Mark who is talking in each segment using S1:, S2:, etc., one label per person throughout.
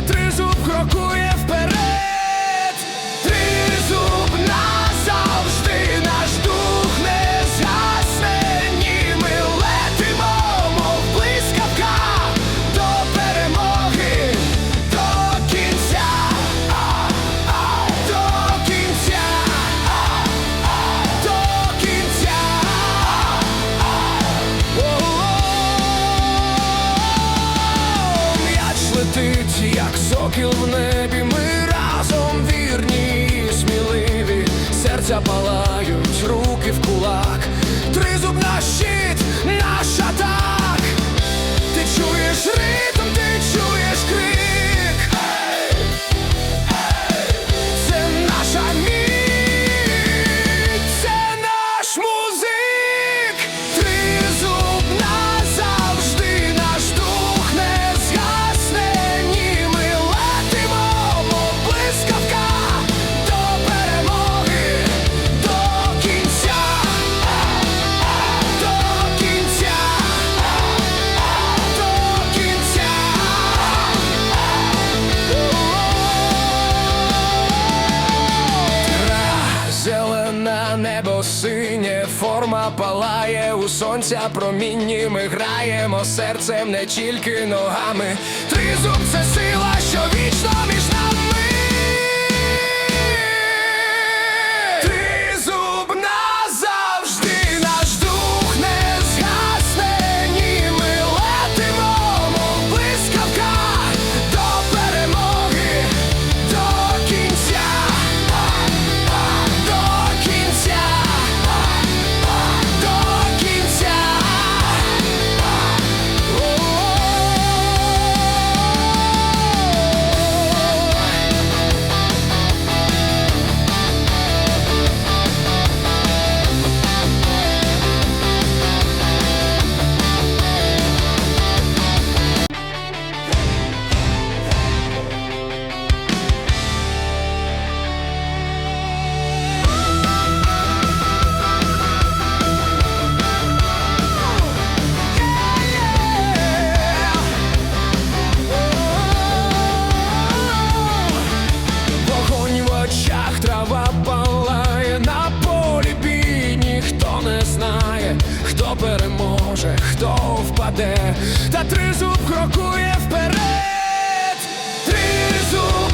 S1: cicatriz як сокіл в небі, ми разом вірні і сміливі, серця палають, руки в кулак, тризуб на щит сонця промінні ми граємо серцем не тільки ногами. Тризуб це сила, що вічно між нами. переможе, хто впаде, та тризуб крокує вперед, тризуб.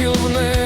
S1: кілвни.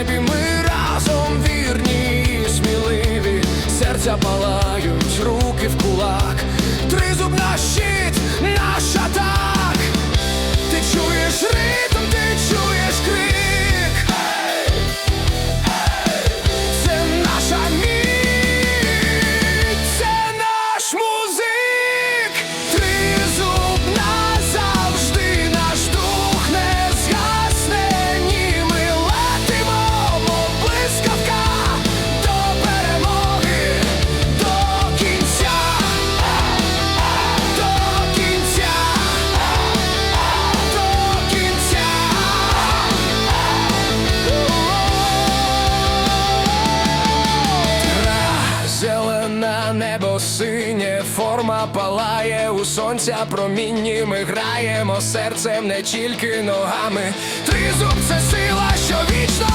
S1: синє, форма палає, у сонця промінні ми граємо серцем не тільки ногами. Тризуб це сила, що вічно.